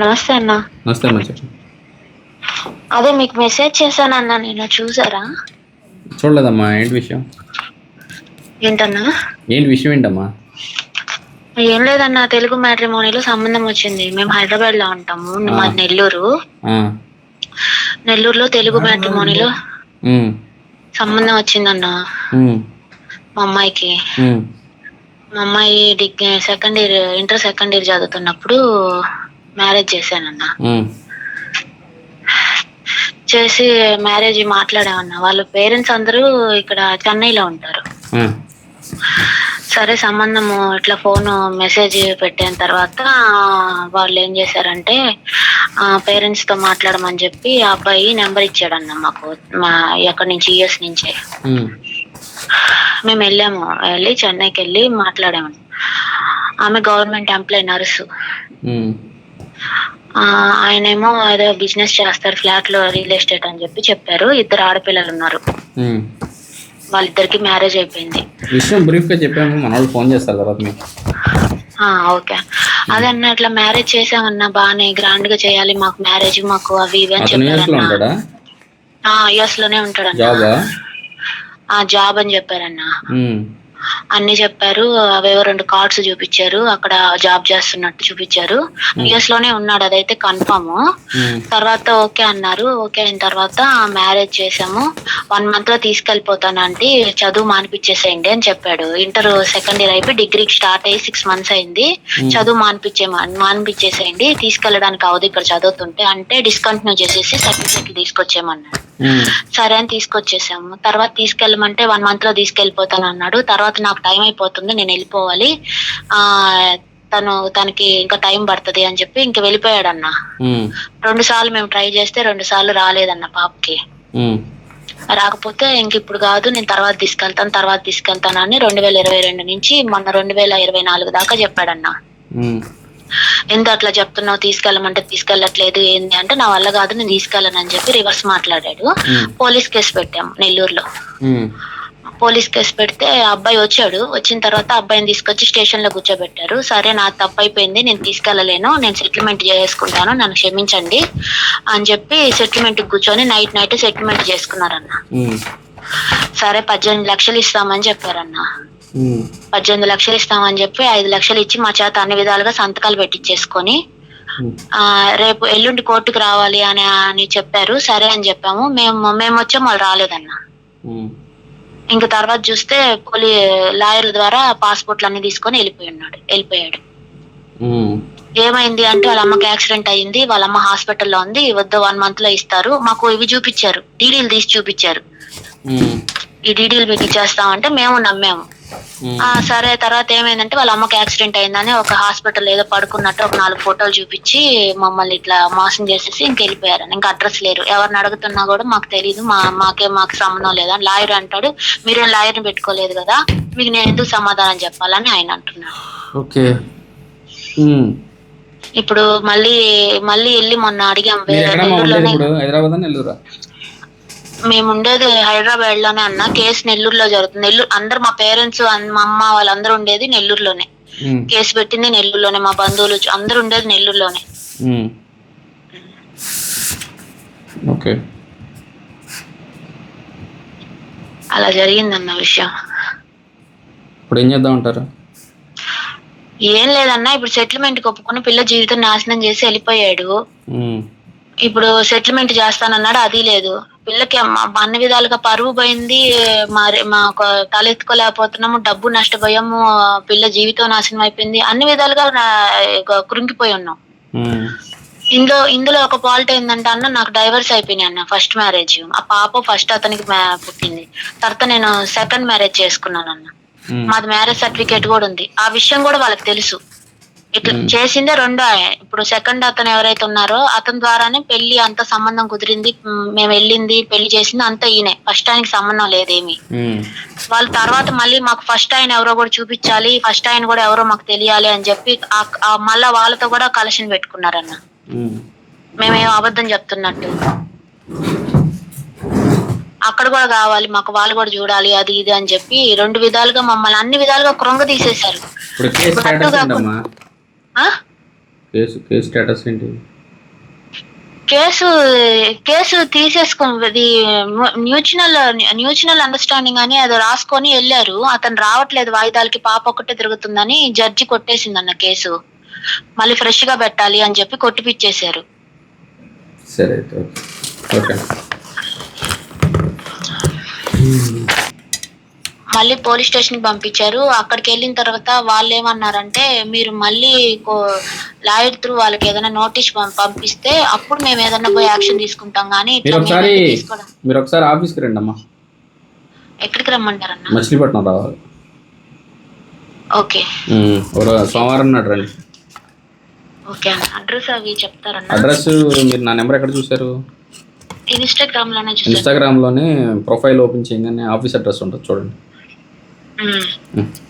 నమస్తే అన్న. నమస్తే చెప్పు అదే మీకు మెసేజ్ చేశాను అన్న నేను చూసారా? చూడలేదమ్మా ఏంటి విషయం? ఏంటన్నా? ఏంటి విషయం ఏంటమ్మా? ఏం లేదన్న తెలుగు మ్యాట్రిమోనీలో సంబంధం వచ్చింది. మేము హైదరాబాద్లో ఉంటాము మాది నెల్లూరు. నెల్లూరులో తెలుగు మ్యాట్రిమోనీలో సంబంధం వచ్చిందన్న. మా అమ్మాయికి. మా అమ్మాయి degree second year inter second year చదువుతున్నప్పుడు మ్యారేజ్ చేశానన్న. చేసి మ్యారేజ్ మాట్లాడామన్న. వాళ్ళ పేరెంట్స్ అందరూ ఇక్కడ చెన్నైలో ఉంటారు. సరే సంబంధము ఇట్లా ఫోన్ మెసేజ్ పెట్టిన తర్వాత వాళ్ళు ఏం చేశారంటే పేరెంట్స్తో మాట్లాడమని చెప్పి ఆ అబ్బాయి నెంబర్ ఇచ్చాడన్న మాకు మా ఎక్కడి నుంచి యుఎస్ నుంచే. మేము. వెళ్ళాము. వెళ్ళి చెన్నైకి వెళ్ళి మాట్లాడాము. ఆమె గవర్నమెంట్ ఎంప్లాయ్ నర్సు. ఆయనేమో ఏదో బిజినెస్ చేస్తారు ఫ్లాట్లో రియల్ ఎస్టేట్ అని చెప్పి చెప్పారు. ఇద్దరు ఆడపిల్లలు ఉన్నారు. వాళ్ళిద్దరికి మ్యారేజ్ అయిపోయింది. విషయం బ్రీఫ్గా చెప్పాము మన వాళ్ళు ఫోన్ చేస్తారు తర్వాత మీకు. ఆ ఓకే. అదే అన్న ఇట్లా మ్యారేజ్ చేసామన్నా బాగానే గ్రాండ్గా చేయాలి మాకు మ్యారేజ్ మాకు అవి ఇవి అని చెప్పారన్న. యుఎస్లోనే ఉంటాడన్న. జాబా ఆ? జాబ్ అని చెప్పారన్న. అన్ని చెప్పారు అవేవో రెండు కార్డ్స్ చూపించారు అక్కడ జాబ్ చేస్తున్నట్టు చూపించారు. యుఎస్లోనే ఉన్నాడు అదైతే కన్ఫర్మ్ తర్వాత ఓకే అన్నారు ఓకే అయిన తర్వాత మ్యారేజ్ చేసాము వన్ మంత్లో తీసుకెళ్ళిపోతానంటే చదువు మానిపించేసేయండి అని చెప్పాడు. ఇంటర్ సెకండ్ ఇయర్ అయిపోయి డిగ్రీకి స్టార్ట్ అయ్యి సిక్స్ మంత్స్ అయింది. చదువు మానిపించే మానిపించేసేయండి తీసుకెళ్ళడానికి అవదు ఇక్కడ చదువుతుంటే అంటే డిస్కంటిన్యూ చేసేసి సర్టిఫికెట్లు తీసుకొచ్చేయమన్నాడు సరే అని తీసుకొచ్చేసాము. తర్వాత తీసుకెళ్ళమంటే వన్ మంత్లో తీసుకెళ్ళిపోతాను అన్నాడు తర్వాత నాకు టైం అయిపోతుంది నేను వెళ్ళిపోవాలి. ఆ తను తనకి ఇంకా టైం పడుతుంది అని చెప్పి ఇంక వెళ్ళిపోయాడు అన్న రెండు సార్లు మేము ట్రై చేస్తే రెండు సార్లు రాలేదన్న పాపకి. రాకపోతే ఇంక ఇప్పుడు కాదు నేను తర్వాత తీసుకెళ్తాను తర్వాత తీసుకెళ్తాను అని రెండు వేల ఇరవై రెండు నుంచి మొన్న రెండు వేల ఇరవై నాలుగు దాకా చెప్పాడన్న. ఎంత అట్లా చెప్తున్నావు? తీసుకెళ్ళమంటే తీసుకెళ్ళట్లేదు ఏంది? అంటే నా వల్ల కాదు నేను తీసుకెళ్ళను అని చెప్పి రివర్స్ మాట్లాడాడు. పోలీస్ కేసు పెట్టాము నెల్లూరులో. పోలీస్ కేసు పెడితే అబ్బాయి వచ్చాడు. వచ్చిన తర్వాత అబ్బాయిని తీసుకొచ్చి స్టేషన్లో కూర్చోబెట్టారు. సరే నా తప్పు అయిపోయింది. నేను తీసుకెళ్ళలేను. నేను సెటిల్మెంట్ చేసుకుంటాను. నన్ను క్షమించండి అని చెప్పి సెటిల్మెంట్ కూర్చొని నైట్ నైట్ సెటిల్మెంట్ చేసుకున్నారన్న. సరే పద్దెనిమిది లక్షలు ఇస్తామని చెప్పారన్న. పద్దెనిమిది లక్షలు ఇస్తామని చెప్పి ఐదు లక్షలు ఇచ్చి మా చేత అన్ని విధాలుగా సంతకాలు పెట్టించేసుకొని రేపు ఎల్లుండి కోర్టుకు రావాలి అని అని చెప్పారు. సరే అని చెప్పాము. మేము మేము వచ్చాం వాళ్ళు రాలేదన్న. ఇంకా తర్వాత చూస్తే పోలీ లాయర్ల ద్వారా పాస్పోర్ట్లు అన్ని తీసుకొని వెళ్ళిపోయి ఉన్నాడు వెళ్ళిపోయాడు. ఏమైంది అంటే వాళ్ళ అమ్మకి యాక్సిడెంట్ అయ్యింది వాళ్ళ అమ్మ హాస్పిటల్లో ఉంది వద్ద వన్ మంత్లో ఇస్తారు మాకు ఇవి చూపించారు డీడీలు తీసి చూపించారు. ఈ డీడీలు మీకు ఇచ్చేస్తామంటే మేము నమ్మాము. ఆ సరే తర్వాత ఏమైందంటే వాళ్ళ అమ్మకి యాక్సిడెంట్ అయిందని ఒక హాస్పిటల్ ఏదో పడుకున్నట్టు ఒక నాలుగు ఫోటోలు చూపించి మమ్మల్ని ఇట్లా మోసం చేసేసి ఇంక వెళ్ళిపోయారు ఇంకా అడ్రస్ లేరు. ఎవరిని అడుగుతున్నా కూడా మాకు తెలియదు మా మాకే మాకు సంబంధం లేదా లాయర్ అంటాడు. మీరేం లాయర్ని పెట్టుకోలేదు కదా మీకు నేను ఎందుకు సమాధానం చెప్పాలని ఆయన అంటున్నాడు. ఓకే. ఉమ్. ఇప్పుడు మళ్ళీ మళ్ళీ వెళ్ళి మొన్న అడిగాం హైదరాబాద్ నెల్లూరా? మేము ఉండేది హైదరాబాద్లోనే అన్న. కేసు నెల్లూరులో జరుగుతుంది. నెల్లూరు అందరు మా పేరెంట్స్ మా అమ్మ వాళ్ళందరూ ఉండేది నెల్లూరులోనే. కేసు పెట్టింది నెల్లూరులోనే. మా బంధువులు అందరూ ఉండేది నెల్లూరులోనే. ఓకే. అలా జరిగిందన్న విషయం. ఇప్పుడు ఏం చేద్దాం అంటారు? ఏం లేదన్నా. ఇప్పుడు సెటిల్మెంట్ ఒప్పుకొని పిల్ల జీవితం నాశనం చేసి వెళ్ళిపోయాడు. ఇప్పుడు సెటిల్మెంట్ చేస్తానన్నాడు. అది లేదు. పిల్లకి అమ్మ- అన్ని విధాలుగా పరువు పోయింది. మరి మా తలెత్తుకోలేకపోతున్నాము డబ్బు నష్టపోయాము పిల్ల జీవితం నాశనం అయిపోయింది. అన్ని విధాలుగా కృంగిపోయి ఉన్నాం. ఇందులో ఇందులో ఒక పాలిటీ ఏంటంటే అన్న నాకు డైవర్స్ అయిపోయినాయి అన్న ఫస్ట్ మ్యారేజ్ ఆ పాప ఫస్ట్ అతనికి పుట్టింది. తర్వాత నేను సెకండ్ మ్యారేజ్ చేసుకున్నాను అన్న మాది మ్యారేజ్ సర్టిఫికేట్ కూడా ఉంది. ఆ విషయం కూడా వాళ్ళకి తెలుసు. ఇట్లా చేసిందే రెండో ఆయన. ఇప్పుడు సెకండ్ అతను ఎవరైతే ఉన్నారో అతని ద్వారానే పెళ్ళి అంత సంబంధం కుదిరింది. మేము వెళ్ళింది పెళ్ళి చేసింది అంత ఈయనే. ఫస్ట్ ఆయనకి సంబంధం లేదేమి. వాళ్ళ తర్వాత మళ్ళీ మాకు ఫస్ట్ ఆయన ఎవరో కూడా చూపించాలి ఫస్ట్ ఆయన కూడా ఎవరో మాకు తెలియాలి అని చెప్పి మళ్ళా వాళ్ళతో కూడా కలెక్షన్ పెట్టుకున్నారన్న. మేమేం. అబద్ధం చెప్తున్నట్టు. అక్కడ కూడా కావాలి మాకు వాళ్ళు కూడా చూడాలి అది ఇది అని చెప్పి రెండు విధాలుగా మమ్మల్ని అన్ని విధాలుగా కృంగ తీసేశారు. కేసు? కేసు స్టేటస్ ఏంటి? కేసు కేసు మ్యూచువల్ అండర్స్టాండింగ్ అని అది రాసుకొని వెళ్ళారు. అతను రావట్లేదు వాయిదాలకి పాప ఒక్కటే తిరుగుతుందని జడ్జి కొట్టేసిందన్న కేసు. మళ్ళీ ఫ్రెష్గా పెట్టాలి అని చెప్పి కొట్టిపిచ్చేశారు సరే ఓకే. మళ్ళీ పోలీస్ స్టేషన్కి పంపించారు. అక్కడికి వెళ్ళిన తర్వాత వాళ్ళు ఏమన్నారంటే మీరు మళ్ళీ లాయర్ త్రూ వాళ్ళకి ఏదైనా నోటీస్ పంపిస్తే అప్పుడు మేము ఏదైనా పోయి యాక్షన్ తీసుకుంటాం కానీ మీరు ఒకసారి మీరు ఒకసారి ఆఫీస్కి రండి అమ్మా ఎక్కడికి రమ్మంటారన్న? మచిలీపట్నం రావాలి. ఓకే. సోమవారం నాడు రండి. ఓకే అడ్రస్ అవి చెప్తారన్న? అడ్రస్ మీరు నా నెంబర్ ఎక్కడ చూశారు? ఇన్స్టాగ్రామ్లోనే చూసాను ఇన్స్టాగ్రామ్లోనే ప్రొఫైల్ ఓపెన్ చేయగానే ఆఫీస్ అడ్రస్ ఉంటుంది చూడండి. 嗯。嗯。